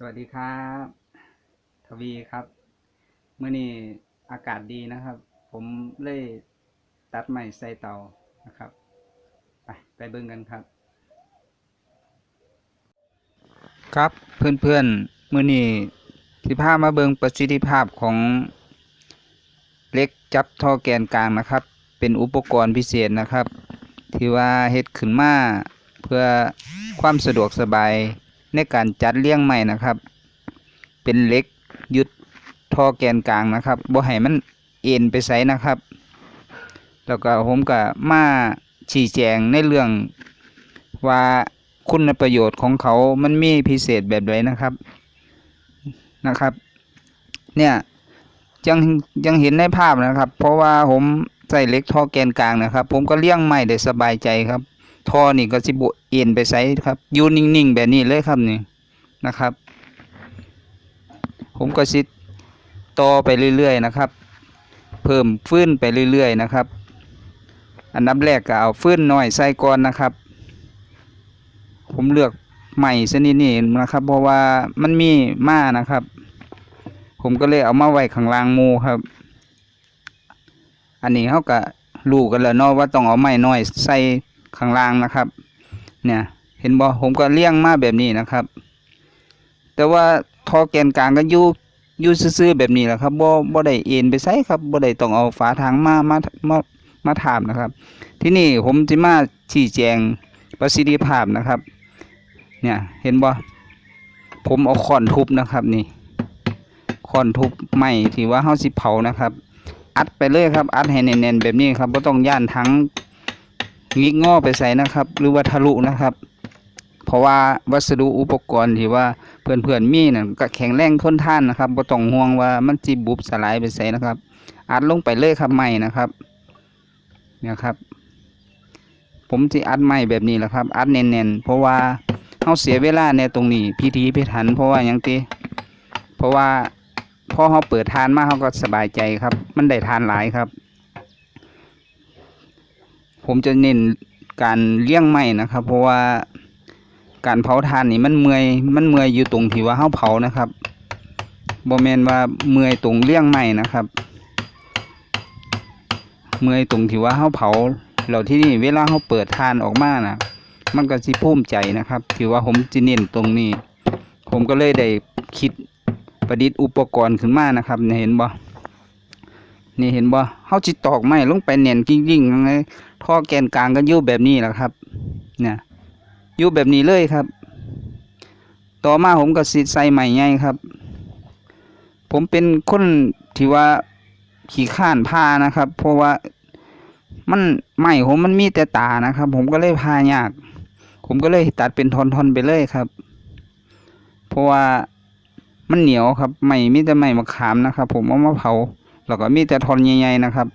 สวัสดีครับ ทวีครับเมื่อนี้อากาศดีนะครับ ผมเลยตัดใหม่ใส่เตานะครับ ไปไปเบิ่งกันครับ ครับเพื่อนๆมื่อนี้สิพาพมาเบิ่งประสิทธิภาพของเล็กจับท่อแกนกลางนะครับ เป็นอุปกรณ์พิเศษนะครับ ที่ว่าเฮ็ดขึ้นมาเพื่อความสะดวกสบาย ในการจัดเลี้ยงใหม่นะครับ เป็นเล็กยึดท่อแกนกลางนะครับบ่ให้มันเอ็นไปไสนะครับ แล้วก็ผมก็มาชี้แจงในเรื่องว่าคุณประโยชน์ของเขามันมีพิเศษแบบใดนะครับนะครับ เนี่ยยังยังเห็นในภาพนะครับ เพราะว่าผมใส่เล็กท่อแกนกลางนะครับ ผมก็เลี้ยงไม่ได้สบายใจครับ ท่อนี่ก็สิบเอ็นไปไสครับอยู่นิ่งๆแบบนี้เลยครับนี่นะครับ ผมก็สิต่อไปเรื่อยๆนะครับ เพิ่มฟื้นไปเรื่อยๆนะครับ อันดับแรกก็เอาฟื้นหน้อยใส่ก่อนนะครับ ผมเลือกใหม่ชนิดนี้นะครับ เพราะว่ามันมีมานะครับ ผมก็เลยเอามาไว้ข้างล่างมูครับ อันนี้เขาก็รู้กันแล้วเนาะว่าต้องเอาไม้น้อยใส่ ข้างล่างนะครับ เนี่ยเห็นบ่ผมก็เลี้ยงมาแบบนี้นะครับ แต่ว่าท่อแกนกลางก็ยู่ยู่ซื่อๆแบบนี้แหละครับบ่บ่ได้เอ็นไปไสครับบ่ได้ต้องเอาฝาทางมามามามาถามนะครับ ที่นี่ผมจะมาชี้แจงประสิทธิภาพนะครับ เนี่ยเห็นบ่ผมเอาค้อนทุบนะครับนี่ค้อนทุบไม้ที่ว่าเฮาสิเผานะครับ อัดไปเลยครับ อัดให้แน่นๆแบบนี้ครับบ่ต้องย่านทั้ง งิกงอไปใส่นะครับ หรือว่าทะลุนะครับ เพราะว่าวัสดุอุปกรณ์ที่ว่าเพื่อนๆมีนั่นก็แข็งแรงทนทานนะครับบ่ต้องห่วงว่ามันสิบุบสลายไปใส่นะครับ อัดลงไปเลยครับไม้นะครับเนี่ยครับ ผมสิอัดไม้แบบนี้แหละครับ อัดแน่นๆเพราะว่าเฮาเสียเวลาในตรงนี้พิธีพิถัน เพราะว่ายังติเพราะว่าพอเฮาเปิดทานมาเฮาก็สบายใจครับ มันได้ทานหลายครับ ผมจะเน้นการเลี้ยงไม้นะครับ เพราะว่าการเผาทานนี่มันเมื่อยมันเมื่อยอยู่ตรงที่ว่าเฮาเผานะครับบ่แมนว่าเมื่อยตรงเลี้ยงไม้นะครับ เมื่อยตรงที่ว่าเฮาเผาแล้วที่นี่เวลาเฮาเปิดทานออกมาน่ะมันก็สิภูมิใจนะครับที่ว่าผมสิเน้นตรงนี้ ผมก็เลยได้คิดประดิษฐ์อุปกรณ์ขึ้นมานะครับเนี่ยเห็นบ่ นี่เห็นบ่เฮาสิตอกไม้ลงไปแน่นกิ่งๆยังไงท่อแกนกลางก็อยู่แบบนี้แหละครับเนี่ยอยู่แบบนี้เลยครับ ต่อมาผมก็สิใส่ใหม่ใหญ่ครับ ผมเป็นคนที่ว่าขี้ข้านพานะครับ เพราะว่ามันไม้ผมมันมีแต่ตานะครับ ผมก็เลยพายาก ผมก็เลยตัดเป็นทอนๆไปเลยครับ เพราะว่ามันเหนียวครับไม้มีแต่ไม้มะขามนะครับ ผมเอามาเผา แล้วก็มีแต่ทอนใหญ่ๆนะครับ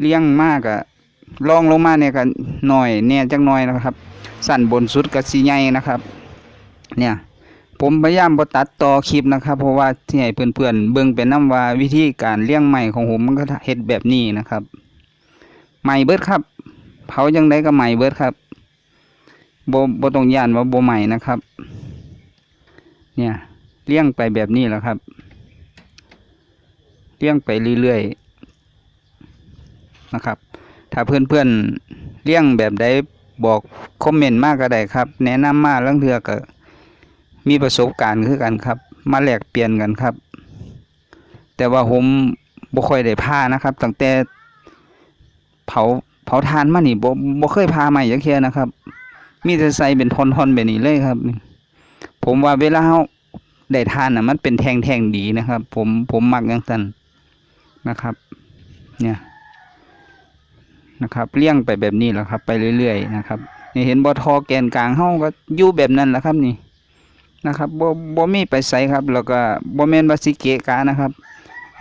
เลี้ยงมากอะลองลงมาเนี่ยก็หน่อยแน่จักหน่อยนะครับ สั่นบนสุดก็สีใหญ่นะครับ เนี่ย ผมพยายามบตัดต่อคลิปนะครับ เพราะว่าที่ให้เพื่อนๆเบิ่งเป็นน้ำว่าวิธีการเลี้ยงไม้ของผมมันก็เฮ็ดแบบนี้นะครับไม้เบิดครับ เผาจังได้ก็ไม้เบิดครับโบ่บ่ต้องยานว่าโบใหม่นะครับ เนี่ยเลี้ยงไปแบบนี้แหละครับ เลี้ยงไปเรื่อยๆนะครับ ถ้าเพื่อนๆเลี้ยงแบบใดบอกคอมเมนต์มากก็ได้ครับ แนะนำมาเรื่องเทือก็มีประสบการณ์คือกันครับ มาแลกเปลี่ยนกันครับ แต่ว่าผมบ่ค่อยได้พานะครับ ตั้งแต่เผาเผาทานมานี่บ่บ่เคยพาใหม่จักเทียนะครับ มีแต่ใส่เป็นท่อนๆแบบนี้เลยครับ ผมว่าเวลาเฮาได้ทานน่ะมันเป็นแท่งๆดีนะครับ ผมผมมักจังซั่น นะครับ เนี่ยนะครับเลี้ยงไปแบบนี้แหละครับ ไปเรื่อยๆนะครับนี่เห็นบ่ทอแกนกลางเฮาก็อยู่แบบนั้นแหละครับนี่นะครับบ่บ่มีไปไสครับ แล้วก็บ่แมนว่าสิเกะกะนะครับ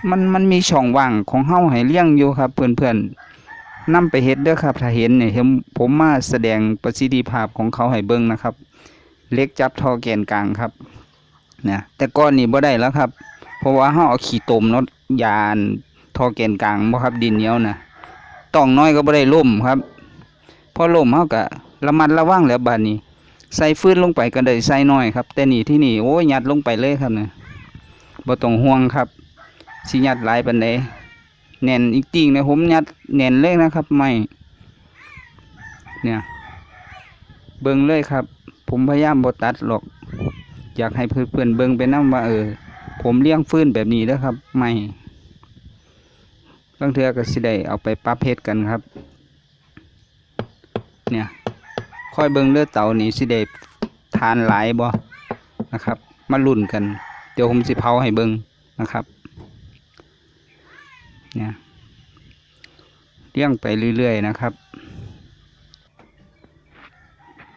มันมันมีช่องว่างของเฮาให้เลี้ยงอยู่ครับ เพื่อนๆนํไปเฮ็ดเด้อครับ ถ้าเห็นเนี่ยผมผมมาแสดงประสิทธิภาพของเขาให้เบิ่งนะครับ เล็กจับทอแกนกลางครับนี่ยแต่ก่อนนี่บ่ได้แล้วครับ เพราะว่าเฮาเอาขี้ตมเนาะยาน ทอแกนกลางบ่ครับดินเหนียวนะต้องน้อยก็บ่ได้ล่มครับพอล่มเฮาก็ระมัดระวังแล้วบัดนี้ ใส่ฟื้นลงไปก็ได้ใส่น้อยครับ แต่นี่ที่นี่โอ้ยยัดลงไปเลยครับเนี่ยบ่ต้องห่วงครับสิยัดหลายปานใดแน่นอีกจริงนะผมยัดแน่นเลยนะครับไม่เนี่ยเบิ่งเลยครับ ผมพยายามบ่ตัดหรอก อยากให้เพื่อนๆเบิ่งไปนํว่าเออผมเลี้ยงฟื้นแบบนี้เด้อครับ ไม่ บางเทือก็สิได้เอาไปปรับเฮ็ดกันครับ เนี่ยค่อยเบิ่งเลือดเต่านี่สิได้ทานหลายบ่นะครับ มาลุ้นกัน เดี๋ยวผมสิเผาให้เบิ่งนะครับ เนี่ยเลี้ยงไปเรื่อยๆนะครับ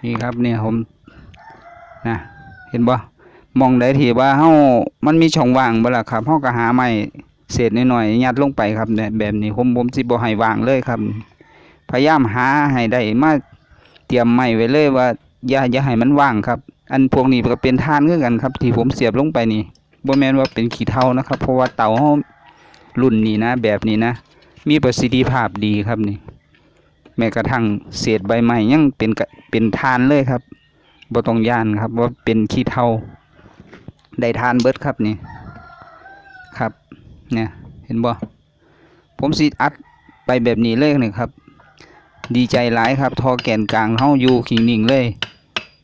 นี่ครับเนี่ยผมนะเห็นบ่มองได้ทีว่าเฮามันมีช่องว่างบ่ล่ะครับเฮาก็หาไม้ เศษน้อยๆยัดลงไปครับเนี่ยแบบนี้ผมผมสิบ่ให้ว่างเลยครับ พยายามหาให้ได้มาเตรียมไม้ไว้เลยว่าอย่าอย่าให้มันว่างครับ อันพวกนี้ก็เป็นทานคือกันครับ ที่ผมเสียบลงไปนี่บ่แมนว่าเป็นขี้เถ้านะครับ เพราะว่าเต่าเฮารุ่นนี้นะ แบบนี้นะ มีประสิทธิภาพดีครับนี่ แม้กระทั่งเศษใบไม้ยังเป็นเป็นทานเลยครับบ่ต้องย่านครับว่าเป็นขี้เถ้าได้ทานเบิดครับนี่ครับ เนี่ยเห็นบ่ผมสิอัดไปแบบนี้เลยนี่ครับ ดีใจหลายครับทอแกนกลางเฮาอยู่ขิงนิ่งเลย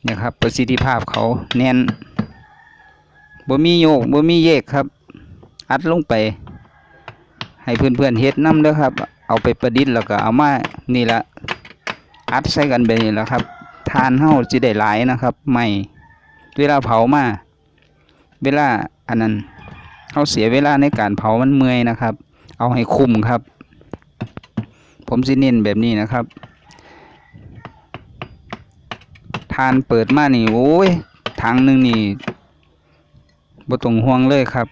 นะครับ ประสิทธิภาพเขาแน่นบ่มีโยกบ่มีเยกครับ อัดลงไป ให้เพื่อนๆเฮ็ดนํเด้อครับ เอาไปประดิษฐ์แล้วก็เอามานี่ละอัดใส่กันไปนี่แหละครับ ทานเฮาสิได้หลายนะครับ ไม่เวลาเผามา เวลาอันนั้น เฮาเสียเวลาในการเผามันเมื่อยนะครับ เอาให้คุ้มครับ ผมสิเน้นแบบนี้นะครับทานเปิดมานี่โอ้ยถังหนึงนี่บ่ต้องห่วงเลยครับ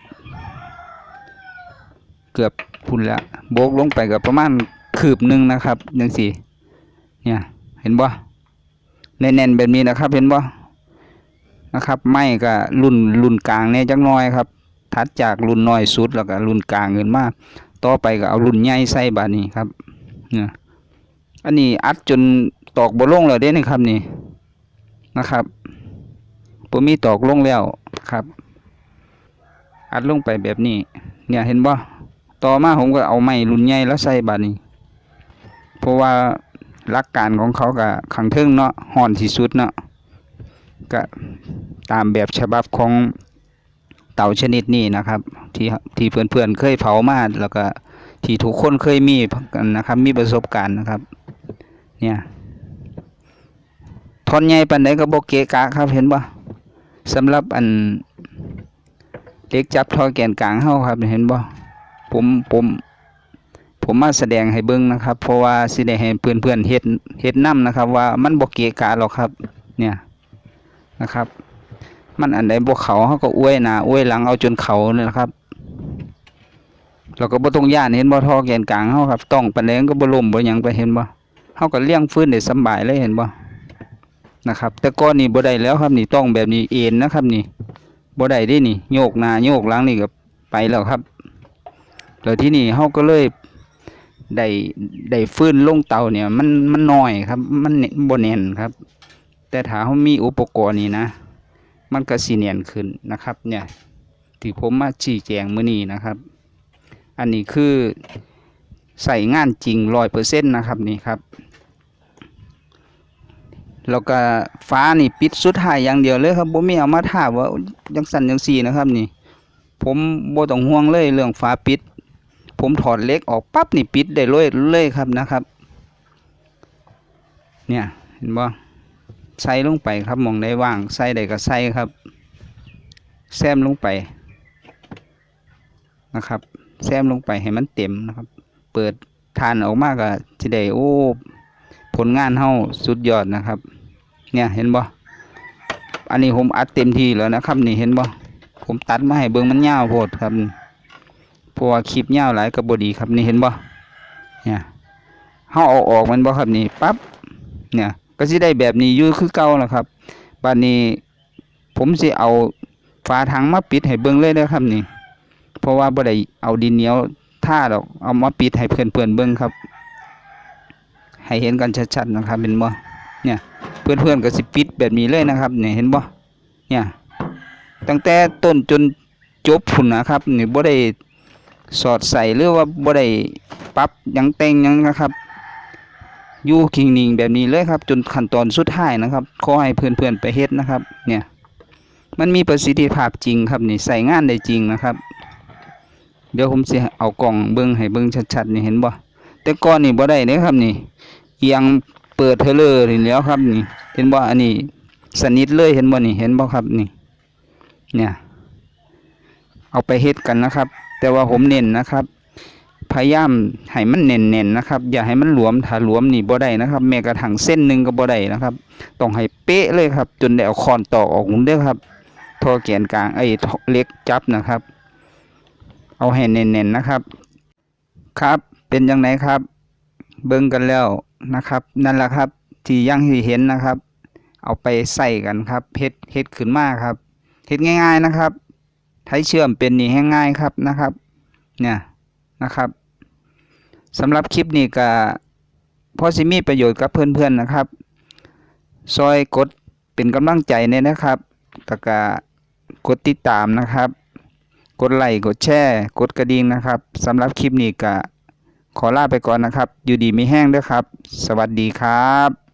เกือบพุ่นละโบกลงไปกับประมาณคืบหนึ่งนะครับจังสี่เนี่ยเห็นบ่แน่นๆแบบนี้นะครับ เห็นบ่นะครับ ไม่ก็รุ่นรุ่นกลางเนี่ยจังน้อยครับ ถัดจากรุ่นน้อยสุดแล้วก็รุ่นกลางขึ้นมาก ต่อไปก็เอารุ่นใหญ่ใส่บานี้ครับเนี่ยอันนี้อัดจนตอกบ่ลงแล้วเด้นี่ครับนี่นะครับบ่มีตอกลงแล้วครับ อัดลงไปแบบนี้ เนี่ยเห็นบ่ต่อมาผมก็เอาไม้รุ่นใหญ่แล้วใส่บานี้ เพราะว่าหลักการของเขาก็ขังเทิงเนาะห่อนที่สุดเนาะก็ตามแบบฉบับของ เต่าชนิดนี้นะครับ ที่ที่เพื่อนๆเคยเผามาแล้วก็ที่ทุกคนเคยมีนะครับ มีประสบการณ์นะครับ เนี่ยทอนใหญ่ปานใดก็บ่เกะกะครับเห็นบ่สำหรับอันเล็กจับทอแกนกลางเฮาครับเห็นบ่ผมผมผมมาแสดงให้เบิ่งนะครับ เพราะว่าสิได้ให้เพื่อนๆเฮ็ดเฮ็ดนํนะครับ ว่ามันบ่เกะกะหรอกครับ เนี่ยนะครับ มันอันใดบ่เขาเฮาก็อวยหนาอวยหลังเอาจนเขานี่แหละครับเราก็บ่ต้องย่านเห็นบ่ทอแกนกลางเฮาครับต้องปานใดมันก็บ่ล่มบ่หยังไปเห็นบ่เฮาก็เลี้ยงฟื้นได้สบายเลยเห็นบ่นะครับ แต่ก่อนนี่บ่ได้แล้วครับนี่ต้องแบบนี้เอ็นนะครับ นี่บ่ได้ด้นี่โยกหน้าโยกหลังนี่ก็ไปแล้วครับแล้วที่นี่เฮาก็เลยได้ได้ฟื้นลงเตาเนี่ยมันมันน้อยครับ มันเนบ่แน่นครับ แต่ถ้าเฮามีอุปกรณ์นี่นะ มันก็สิแน่นขึ้นนะครับเนี่ยที่ผมมาชี้แจงมื้อนี้นะครับ อันนี้คือใส่งานจริงร้อยเปอร์เซ็นต์นะครับนี่ครับแล้วก็ฟ้านี่ปิดสุดท้ายอย่างเดียวเลยครับผมไม่เอามาถาว่าจังสันจังสีนะครับนี่ ผมโบต้องห่วงเลยเรื่องฟ้าปิด ผมถอดเล็กออกปั๊บนี่ปิดได้เลยเลยครับนะครับ เนี่ยเห็นบ่ ใส่ลงไปครับมองได้ว่างใส่ได้ก็ใส่ครับแซมลงไปนะครับ แซมลงไปให้มันเต็มนะครับ เปิดทานออกมาก็จะได้โอ้ผลงานเฮาสุดยอดนะครับ เนี่ยเห็นบ่อันนี้ผมอัดเต็มที่แล้วนะครับ นี่เห็นบ่ผมตัดมาให้เบิ่งมันยาวโพดครับเพราะว่าคลิปยาวหลายก็บ่ดีครับนี่เห็นบ่เนี่ยเฮาเอาออกมันบ่ครับนี่ปั๊บเนี่ย ก็สิได้แบบนี้อยู่คือเก่าแล้วครับบัดนี้ผมสิเอาฝาถังมาปิดให้เบิ่งเลยนะครับนี่ เพราะว่าบ่ได้เอาดินเหนียวท่าดอกเอามาปิดให้เพื่อนๆเบิ่งครับ ให้เห็นกันชัดๆนะครับเป็นบ่เนี่ยเพื่อนๆก็สิปิดแบบนี้เลยนะครับเนี่ยเห็นบ่เนี่ยตั้งแต่ต้นจนจบพุ่นนะครับนี่บ่ได้สอดใส่หรือว่าบ่ได้ปรับยังแต่งยังนะครับ อยู่คิงนิงแบบนี้เลยครับ จนขั้นตอนสุดท้ายนะครับขอให้เพื่อนๆไปเฮ็ดนะครับ เนี่ย มันมีประสิทธิภาพจริงครับนี่ใส่งานได้จริงนะครับ เดี๋ยวผมสิเอากล่องเบิ่งให้เบิ่งชัดๆนี่เห็นบ่แต่ก่อนนี่บ่ได้เด้ครับนี่เอียงเปิดเทอเลอร์นี่แล้วครับนี่ เห็นบ่อันนี้สนิทเลยเห็นบ่นี่เห็นบ่ครับนี่ เนี่ย เอาไปเฮ็ดกันนะครับ แต่ว่าผมเน้นนะครับ พยายามให้มันเน่นๆนะครับ อย่าให้มันหลวมถ้าหลวมนี่บ่ได้นะครับ แม้กระทั่งเส้นหนึ่งก็บ่ได้นะครับ ต้องให้เป๊ะเลยครับ จนได้เอาคอนตอกออกหุ่นเด้อครับท่อแกนกลางไอ้เล็กจับนะครับ เอาให้เน่นๆนะครับ ครับเป็นยังไงครับ เบิ่งกันแล้วนะครับ นั่นแหละครับ ที่ยังที่เห็นนะครับ เอาไปใส่กันครับเฮ็ดเฮ็ดขึ้นมากครับเฮ็ดง่าย ๆนะครับไทยเชื่อมเป็นนี่ง่ายครับนะครับ เนี่ย นะครับสำหรับคลิปนี้ก็พอสิมีประโยชน์กับเพื่อนๆนะครับ ซอยกดเป็นกำลังใจเนี่ยนะครับแล้วก็กดติดตามนะครับ กดไลค์กดแชร์ กดกระดิ่งนะครับสำหรับคลิปนี้ก็ขอลาไปก่อนนะครับ อยู่ดีมีแห้งด้วยครับ สวัสดีครับ